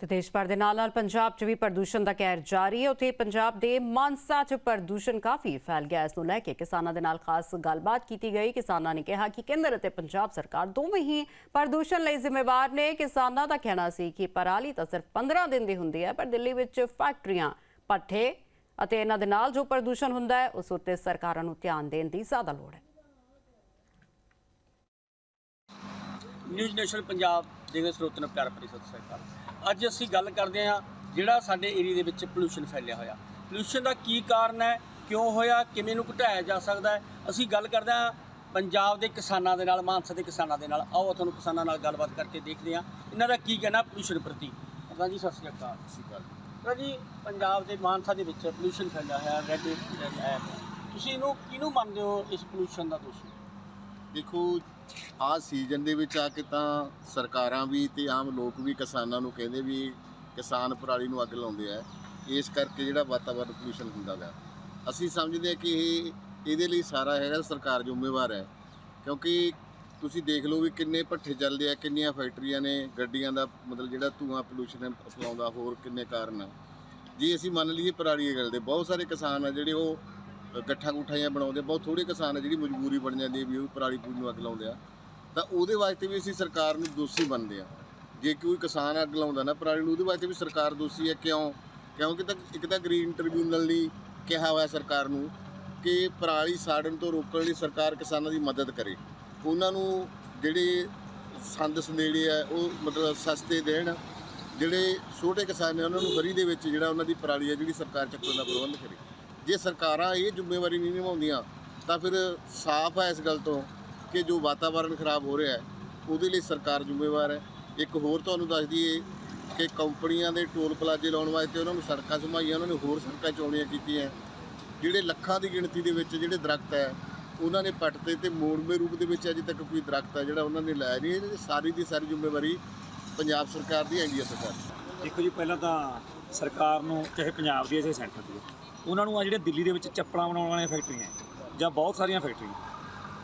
ਤੇ ਦੇਸ਼ ਭਰ ਦੇ ਨਾਲ ਨਾਲ ਪੰਜਾਬ 'ਚ ਵੀ ਪ੍ਰਦੂਸ਼ਣ ਦਾ ਕਹਿਰ ਜਾਰੀ ਹੈ। ਉੱਥੇ ਪੰਜਾਬ ਦੇ ਮਾਨਸਾ 'ਚ ਪ੍ਰਦੂਸ਼ਣ ਕਾਫੀ ਫੈਲ ਗਿਆ। ਇਸ ਨੂੰ ਲੈ ਕੇ ਕਿਸਾਨਾਂ ਦੇ ਨਾਲ ਖਾਸ ਗੱਲਬਾਤ ਕੀਤੀ ਗਈ। ਕਿਸਾਨਾਂ ਨੇ ਕਿਹਾ ਕਿ ਕੇਂਦਰ ਅਤੇ ਪੰਜਾਬ ਸਰਕਾਰ ਦੋਵੇਂ ਹੀ ਪ੍ਰਦੂਸ਼ਣ ਲਈ ਜ਼ਿੰਮੇਵਾਰ ਨੇ। ਕਿਸਾਨਾਂ ਦਾ ਕਹਿਣਾ ਸੀ ਕਿ ਪਰਾਲੀ ਤਾਂ ਸਿਰਫ 15 ਦਿਨ ਦੀ ਹੁੰਦੀ ਹੈ, ਪਰ ਦਿੱਲੀ ਵਿੱਚ ਫੈਕਟਰੀਆਂ ਪੱਠੇ ਅਤੇ ਇਹਨਾਂ ਦੇ ਨਾਲ ਜੋ ਪ੍ਰਦੂਸ਼ਣ ਹੁੰਦਾ ਹੈ, ਉਸ ਉੱਤੇ ਸਰਕਾਰਾਂ ਨੂੰ ਧਿਆਨ ਦੇਣ ਦੀ ਜ਼ਿਆਦਾ ਲੋੜ ਹੈ। ਨਿਊਜ਼ ਨੇਸ਼ਨ ਪੰਜਾਬ ਦੇ ਸਰੋਤਨ ਪਿਆਰ ਭਰੀ ਸਤਿ ਸ੍ਰੀ ਅਕਾਲ। ਅੱਜ ਅਸੀਂ ਗੱਲ ਕਰਦੇ ਹਾਂ ਜਿਹੜਾ ਸਾਡੇ ਏਰੀਆ ਦੇ ਵਿੱਚ ਪੋਲੂਸ਼ਨ ਫੈਲਿਆ ਹੋਇਆ। ਪੋਲੂਸ਼ਨ ਦਾ ਕੀ ਕਾਰਨ ਹੈ ਕਿਉਂ ਹੋਇਆ ਕਿਵੇਂ ਨੂੰ ਘਟਾਇਆ ਜਾ ਸਕਦਾ ਹੈ? ਅਸੀਂ ਗੱਲ ਕਰਦੇ ਹਾਂ ਪੰਜਾਬ ਦੇ ਕਿਸਾਨਾਂ ਦੇ ਨਾਲ ਮਾਨਸਾ ਦੇ ਕਿਸਾਨਾਂ ਦੇ ਨਾਲ। ਆਓ ਤੁਹਾਨੂੰ ਕਿਸਾਨਾਂ ਨਾਲ ਗੱਲਬਾਤ ਕਰਕੇ ਦੇਖਦੇ ਹਾਂ। ਇਹਨਾਂ ਦਾ ਕੀ ਕਹਿਣਾ ਪੋਲੂਸ਼ਨ ਪ੍ਰਤੀ? ਪ੍ਰਧਾਨ ਜੀ ਸਤਿ ਸ੍ਰੀ ਅਕਾਲ। ਪ੍ਰਧਾਨ ਜੀ। ਪੰਜਾਬ ਦੇ ਮਾਨਸਾ ਦੇ ਵਿੱਚ ਪੋਲੂਸ਼ਨ ਫੈਲਿਆ ਹੋਇਆ ਰੈੱਡ ਹੈ ਤੁਸੀਂ ਇਹਨੂੰ ਕਿਹਨੂੰ ਮੰਨਦੇ ਹੋ ਇਸ ਪੋਲੂਸ਼ਨ ਦਾ ਦੋਸ਼ੀ? ਦੇਖੋ, ਆਹ ਸੀਜ਼ਨ ਦੇ ਵਿੱਚ ਆ ਕੇ ਤਾਂ ਸਰਕਾਰਾਂ ਵੀ ਤੇ ਆਮ ਲੋਕ ਵੀ ਕਿਸਾਨਾਂ ਨੂੰ ਕਹਿੰਦੇ ਵੀ ਕਿਸਾਨ ਪਰਾਲੀ ਨੂੰ ਅੱਗ ਲਾਉਂਦੇ ਆ। ਇਸ ਕਰਕੇ ਜਿਹੜਾ ਵਾਤਾਵਰਨ ਪੋਲੂਸ਼ਨ ਹੁੰਦਾ ਗਾ ਅਸੀਂ ਸਮਝਦੇ ਹਾਂ ਕਿ ਇਹ, ਇਹਦੇ ਲਈ ਸਾਰਾ ਹੈਗਾ ਸਰਕਾਰ ਜ਼ਿੰਮੇਵਾਰ ਹੈ। ਕਿਉਂਕਿ ਤੁਸੀਂ ਦੇਖ ਲਓ ਵੀ ਕਿੰਨੇ ਭੱਠੇ ਚੱਲਦੇ ਆ, ਕਿੰਨੀਆਂ ਫੈਕਟਰੀਆਂ ਨੇ, ਗੱਡੀਆਂ ਦਾ ਮਤਲਬ ਜਿਹੜਾ ਧੂਆਂ ਪੋਲੂਸ਼ਨ ਫਲਾਉਂਦਾ, ਹੋਰ ਕਿੰਨੇ ਕਾਰਨ ਆ। ਜੇ ਅਸੀਂ ਮੰਨ ਲਈਏ ਪਰਾਲੀ ਗੱਲ ਦੇ ਬਹੁਤ ਸਾਰੇ ਕਿਸਾਨ ਆ ਜਿਹੜੇ ਉਹ ਗੱਠਾਂ ਗੁੱਠਾਂ ਬਣਾਉਂਦੇ ਬਹੁਤ ਥੋੜੇ ਕਿਸਾਨ ਆ ਜਿਹੜੀ ਮਜਬੂਰੀ ਬਣ ਜਾਂਦੀ ਹੈ ਵੀ ਉਹ ਪਰਾਲੀ ਪੂਰੀ ਨੂੰ ਅੱਗ ਲਾਉਂਦੇ ਆ। ਤਾਂ ਉਹਦੇ ਵਾਸਤੇ ਵੀ ਅਸੀਂ ਸਰਕਾਰ ਨੂੰ ਦੋਸ਼ੀ ਬਣਦੇ ਆ। ਜੇ ਕੋਈ ਕਿਸਾਨ ਅੱਗ ਲਾਉਂਦਾ ਨਾ ਪਰਾਲੀ ਨੂੰ, ਉਹਦੇ ਵਾਸਤੇ ਵੀ ਸਰਕਾਰ ਦੋਸ਼ੀ ਹੈ ਕਿਉਂ? ਕਿਉਂਕਿ ਤਾਂ ਇੱਕ ਤਾਂ ਗ੍ਰੀਨ ਟ੍ਰਿਬਿਊਨਲ ਨੇ ਕਿਹਾ ਹੋਇਆ ਸਰਕਾਰ ਨੂੰ ਕਿ ਪਰਾਲੀ ਸਾੜਨ ਤੋਂ ਰੋਕਣ ਲਈ ਸਰਕਾਰ ਕਿਸਾਨਾਂ ਦੀ ਮਦਦ ਕਰੇ। ਉਹਨਾਂ ਨੂੰ ਜਿਹੜੇ ਸੰਦ ਸੰਦੇੜੇ ਆ, ਉਹ ਮਤਲਬ ਸਸਤੇ ਦੇਣ। ਜਿਹੜੇ ਛੋਟੇ ਕਿਸਾਨ ਨੇ, ਉਹਨਾਂ ਨੂੰ ਫਰੀ ਦੇ ਵਿੱਚ ਜਿਹੜਾ ਉਹਨਾਂ ਦੀ ਪਰਾਲੀ ਹੈ ਜਿਹੜੀ ਸਰਕਾਰ ਚੱਕਣ ਦਾ ਪ੍ਰਬੰਧ ਕਰੇ। ਜੇ ਸਰਕਾਰਾਂ ਇਹ ਜ਼ਿੰਮੇਵਾਰੀ ਨਹੀਂ ਨਿਭਾਉਂਦੀਆਂ, ਤਾਂ ਫਿਰ ਸਾਫ਼ ਹੈ ਇਸ ਗੱਲ ਤੋਂ ਕਿ ਜੋ ਵਾਤਾਵਰਣ ਖਰਾਬ ਹੋ ਰਿਹਾ ਹੈ, ਉਹਦੇ ਲਈ ਸਰਕਾਰ ਜ਼ਿੰਮੇਵਾਰ ਹੈ। ਇੱਕ ਹੋਰ ਤੁਹਾਨੂੰ ਦੱਸ ਦਈਏ ਕਿ ਕੰਪਨੀਆਂ ਦੇ ਟੋਲ ਪਲਾਜ਼ੇ ਲਾਉਣ ਵਾਸਤੇ ਉਹਨਾਂ ਨੂੰ ਸੜਕਾਂ ਸਮਾਈਆਂ ਉਹਨਾਂ ਨੇ ਹੋਰ ਸੜਕਾਂ ਚੌੜੀਆਂ ਕੀਤੀਆਂ। ਜਿਹੜੇ ਲੱਖਾਂ ਦੀ ਗਿਣਤੀ ਦੇ ਵਿੱਚ ਜਿਹੜੇ ਦਰਖਤ ਹੈ, ਉਹਨਾਂ ਨੇ ਪੱਟਤੇ ਤੇ ਮੋੜਵੇਂ ਰੂਪ ਦੇ ਵਿੱਚ ਅਜੇ ਤੱਕ ਕੋਈ ਦਰਖਤ ਹੈ ਜਿਹੜਾ ਉਹਨਾਂ ਨੇ ਲਾਇਆ ਨਹੀਂ। ਇਹਦੀ ਸਾਰੀ ਦੀ ਸਾਰੀ ਜ਼ਿੰਮੇਵਾਰੀ ਪੰਜਾਬ ਸਰਕਾਰ ਦੀ ਇੰਡੀਆ ਸਰਕਾਰ ਦੀ। ਦੇਖੋ ਜੀ, ਪਹਿਲਾਂ ਤਾਂ ਸਰਕਾਰ ਨੂੰ, ਚਾਹੇ ਪੰਜਾਬ ਦੀ ਹੈ, ਚਾਹੇ ਸੈਂਟਰ ਦੀ ਉਹਨਾਂ ਨੂੰ ਆ ਜਿਹੜੇ ਦਿੱਲੀ ਦੇ ਵਿੱਚ ਚੱਪਲਾਂ ਬਣਾਉਣ ਵਾਲੀਆਂ ਫੈਕਟਰੀਆਂ ਜਾਂ ਬਹੁਤ ਸਾਰੀਆਂ ਫੈਕਟਰੀਆਂ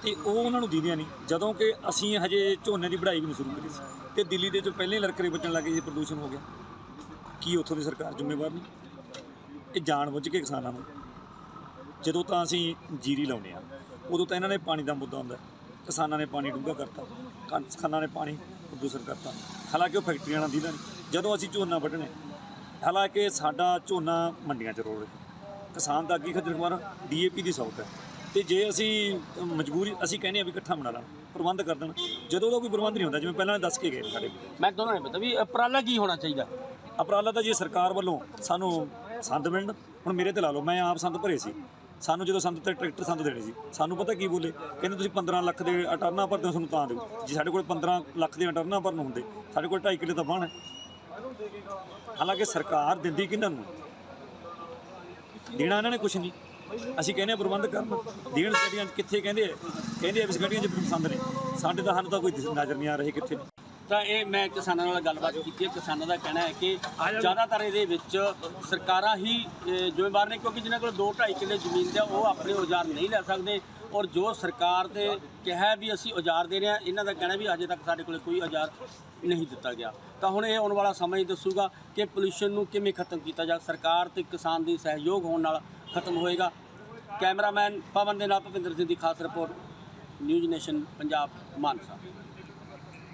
ਤੇ ਉਹ ਉਹਨਾਂ ਨੂੰ ਦੀਦੀਆਂ ਨਹੀਂ, ਜਦੋਂ ਕਿ ਅਸੀਂ ਹਜੇ ਝੋਨੇ ਦੀ ਵਢਾਈ ਵੀ ਨਹੀਂ ਸ਼ੁਰੂ ਕਰੀ ਸੀ। ਤੇ ਦਿੱਲੀ ਦੇ ਜੋ ਪਹਿਲੇ ਹੀ ਲੜਕਰੇ ਬਚਣ ਲੱਗੇ ਜੀ ਪ੍ਰਦੂਸ਼ਣ ਹੋ ਗਿਆ। ਕੀ ਉੱਥੋਂ ਦੀ ਸਰਕਾਰ ਜ਼ਿੰਮੇਵਾਰ ਨਹੀਂ? ਇਹ ਜਾਣ ਬੁੱਝ ਕੇ ਕਿਸਾਨਾਂ ਨੂੰ। ਜਦੋਂ ਤਾਂ ਅਸੀਂ ਜੀਰੀ ਲਾਉਂਦੇ ਆ ਉਦੋਂ ਤਾਂ ਇਹਨਾਂ ਨੇ ਪਾਣੀ ਦਾ ਮੁੱਦਾ ਹੁੰਦਾ। ਕਿਸਾਨਾਂ ਨੇ ਪਾਣੀ ਡੂੰਘਾ ਕਰਤਾ, ਕਾਂ- ਕਿਸਾਨਾਂ ਨੇ ਪਾਣੀ ਪ੍ਰਦੂਸ਼ਣ ਕਰਤਾ। ਹਾਲਾਂਕਿ ਉਹ ਫੈਕਟਰੀਆਂ ਨਾਲ ਦੀਦਾ ਨਹੀਂ। ਜਦੋਂ ਅਸੀਂ ਝੋਨਾ ਵੱਢਣੇ ਹਾਲਾਂਕਿ ਸਾਡਾ ਝੋਨਾ ਮੰਡੀਆਂ 'ਚ ਰੋਲ ਰਿਹਾ। ਕਿਸਾਨ ਦਾ ਅੱਗੇ ਖੱਜਲ ਖਵਾਰ ਡੀਏਪੀ ਦੀ ਸੌਟ ਹੈ। ਤੇ ਜੇ ਅਸੀਂ ਮਜਬੂਰੀ ਅਸੀਂ ਕਹਿੰਦੇ ਆ ਵੀ ਇਕੱਠਾ ਬਣਾ ਲਾ ਪ੍ਰਬੰਧ ਕਰ ਦੇਣ ਜਦੋਂ ਉਹਦਾ ਕੋਈ ਪ੍ਰਬੰਧ ਨਹੀਂ ਹੁੰਦਾ ਜਿਵੇਂ ਪਹਿਲਾਂ ਦੱਸ ਕੇ ਗਏ ਸਾਡੇ ਮੈਂ ਦੋਨਾਂ ਨੇ ਪਤਾ ਵੀ ਉਪਰਾਲਾ ਕੀ ਹੋਣਾ ਚਾਹੀਦਾ? ਅਪਰਾਲਾ ਤਾਂ ਜੇ ਸਰਕਾਰ ਵੱਲੋਂ ਸਾਨੂੰ ਸੰਦ ਮਿਲਣ ਹੁਣ ਮੇਰੇ ਤੇ ਲਾ ਲਓ ਮੈਂ ਆਪ ਸੰਦ ਭਰੇ ਸੀ। ਸਾਨੂੰ ਜਦੋਂ ਸੰਦ ਤੇ ਟਰੈਕਟਰ ਸੰਦ ਦੇਣੇ ਸੀ ਸਾਨੂੰ ਪਤਾ ਕੀ ਬੋਲੇ? ਕਹਿੰਦੇ ਤੁਸੀਂ 15 ਲੱਖ ਦੇ ਅਟਰਨਾ ਭਰਦੇ ਹੋ ਤੁਹਾਨੂੰ ਤਾਂ ਦਿਓ। ਜੇ ਸਾਡੇ ਕੋਲ 15 ਲੱਖ ਦੇ ਅਟਰਨਾ ਭਰਨ ਹੁੰਦੇ ਸਾਡੇ ਕੋਲ 2.5 ਕਿੱਲੇ ਤਾਂ ਬਣ ਹੈ ਹਾਲਾਂਕਿ ਸਰਕਾਰ ਦਿੰਦੀ ਕਿਹਨਾਂ ਨੂੰ? ਦੇਣਾ ਇਹਨਾਂ ਨੇ ਕੁਝ ਨਹੀਂ। ਅਸੀਂ ਕਹਿੰਦੇ ਆ ਪ੍ਰਬੰਧ ਕਰਨ। ਦੇਣ ਗੱਡੀਆਂ ਕਿੱਥੇ ਕਹਿੰਦੇ ਆ? ਕਹਿੰਦੇ ਆ ਵੀ ਗੱਡੀਆਂ 'ਚ ਪਸੰਦ ਨੇ ਸਾਡੇ ਤਾਂ ਸਾਨੂੰ ਤਾਂ ਕੋਈ ਨਜ਼ਰ ਨਹੀਂ ਆ ਰਹੇ ਕਿੱਥੇ। ਨੇ ਤਾਂ ਇਹ ਮੈਂ ਕਿਸਾਨਾਂ ਨਾਲ ਗੱਲਬਾਤ ਕੀਤੀ ਹੈ। ਕਿਸਾਨਾਂ ਦਾ ਕਹਿਣਾ ਹੈ ਕਿ ਜ਼ਿਆਦਾਤਰ ਇਹਦੇ ਵਿੱਚ ਸਰਕਾਰਾਂ ਹੀ ਜ਼ਿੰਮੇਵਾਰ ਨੇ ਕਿਉਂਕਿ ਜਿਨ੍ਹਾਂ ਕੋਲ 2.5 ਕਿੱਲੇ ਜ਼ਮੀਨ ਤੇ ਆ, ਉਹ ਆਪਣੇ ਔਜ਼ਾਰ ਨਹੀਂ ਲੈ ਸਕਦੇ। ਔਰ ਜੋ ਸਰਕਾਰ ਦੇ ਕਿਹਾ ਵੀ ਅਸੀਂ ਔਜ਼ਾਰ ਦੇ ਰਹੇ ਹਾਂ ਇਹਨਾਂ ਦਾ ਕਹਿਣਾ ਵੀ ਅਜੇ ਤੱਕ ਸਾਡੇ ਕੋਲ ਕੋਈ ਔਜ਼ਾਰ ਨਹੀਂ ਦਿੱਤਾ ਗਿਆ। ਤਾਂ ਹੁਣ ਇਹ ਆਉਣ ਵਾਲਾ ਸਮਾਂ ਹੀ ਦੱਸੂਗਾ ਕਿ ਪੋਲੂਸ਼ਨ ਨੂੰ ਕਿਵੇਂ ਖਤਮ ਕੀਤਾ ਜਾ ਸਰਕਾਰ ਤੇ ਕਿਸਾਨ ਦੀ ਸਹਿਯੋਗ ਹੋਣ ਨਾਲ ਖਤਮ ਹੋਏਗਾ। ਕੈਮਰਾਮੈਨ ਪਵਨ ਦੇ ਨਾਲ ਭਵਿੰਦਰ ਸਿੰਘ ਦੀ ਖਾਸ report news nation Punjab Mansa.